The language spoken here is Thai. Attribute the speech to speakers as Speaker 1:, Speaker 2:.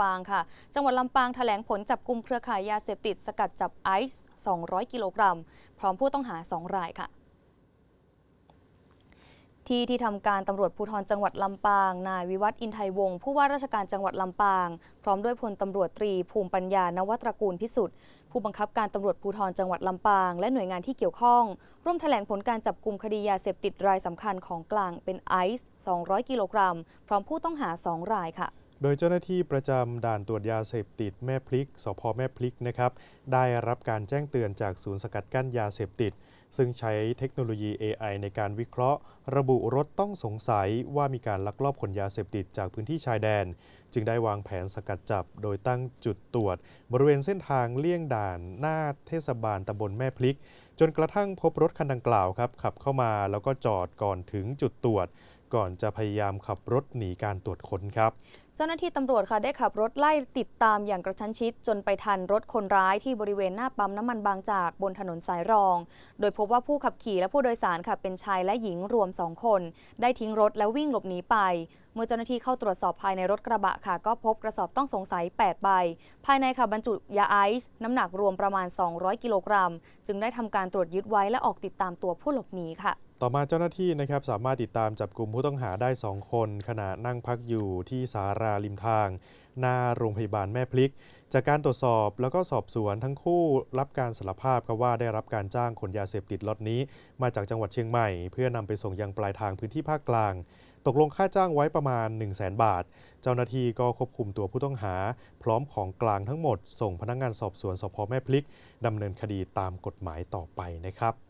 Speaker 1: ำปางค่ะ จังหวัดลำปางแถลงผลจับกลุ่มเครือข่ายยาเสพติดสกัดจับไอซ์ 200 กิโลกรัม พร้อมผู้ต้องหา 2 รายค่ะ ที่ที่ทำการตำรวจภูธรจังหวัดลำปาง นายวิวัฒน์อินไทยวงศ์ผู้ว่าราชการจังหวัดลำปาง พร้อมด้วยพลตำรวจตรีภูมิปัญญานวัตรกูลพิสุทธิ์ผู้บังคับการตำรวจภูธรจังหวัดลำปาง และหน่วยงานที่เกี่ยวข้อง ร่วมแถลงผลการจับกลุ่มคดียาเสพติดรายสำคัญของกลางเป็นไอซ์ 200 กิโลกรัม พร้อมผู้ต้องหา 2 รายค่ะ
Speaker 2: โดยเจ้าหน้าที่ประจำด่านตรวจยาเสพติดแม่พลิก สพแม่พลิกนะครับได้รับการแจ้งเตือนจากศูนย์สกัดกั้นยาเสพติด ซึ่งใช้เทคโนโลยี AI ในการวิเคราะห์ ระบุรถต้องสงสัยว่ามีการลักลอบขนยาเสพติดจากพื้นที่ชายแดน จึงได้วางแผนสกัดจับ โดยตั้งจุดตรวจ บริเวณเส้นทางเลี่ยงด่านหน้าเทศบาลตำบลแม่พลิก จนกระทั่งพบรถคันดังกล่าวครับขับเข้ามาแล้วก็จอดก่อนถึงจุดตรวจก่อนจะพยายามขับรถหนีการตรวจค้นครับ
Speaker 1: จ้าหน้าที่ตำรวจค่ะได้ขับรถไล่ติดตามอย่างกระชั้นชิด จนไปทันรถคนร้ายที่บริเวณหน้าปั๊มน้ำมันบางจากบนถนนสายรอง โดยพบว่าผู้ขับขี่และผู้โดยสารค่ะเป็นชายและหญิงรวม2คน ได้ทิ้งรถแล้ววิ่งหลบหนีไป เมื่อเจ้าหน้าที่เข้าตรวจสอบภายในรถกระบะค่ะ ก็พบกระสอบต้องสงสัย 8 ใบ ภายในค่ะบรรจุยาไอซ์น้ำหนักรวมประมาณ 200 กิโลกรัม จึงได้ทำการตรวจยึดไว้และออกติดตามตัวผู้หลบหนีค่ะ
Speaker 2: ต่อมาเจ้าหน้าที่นะครับสามารถติดตามจับกลุ่มผู้ต้องหาได้ 2 คน ขณะนั่งพักอยู่ที่สาราริมทาง หน้าโรงพยาบาลแม่พลิก จากการตรวจสอบแล้วก็สอบสวนทั้งคู่รับการสารภาพครับว่าได้รับการจ้างขนยาเสพติดล็อตนี้ มาจากจังหวัดเชียงใหม่ เพื่อนำไปส่งยังปลายทางพื้นที่ภาคกลาง ตกลงค่าจ้างไว้ประมาณ 1 0 0 0 0แบาท เจ้าหน้าที่ก็ควบคุมตัวผู้ต้องหา พร้อมของกลางทั้งหมด ส่งพนักงานสอบสวนสพแม่พลิกดำเนินคดีตามกฎหมายต่อไปนะครับ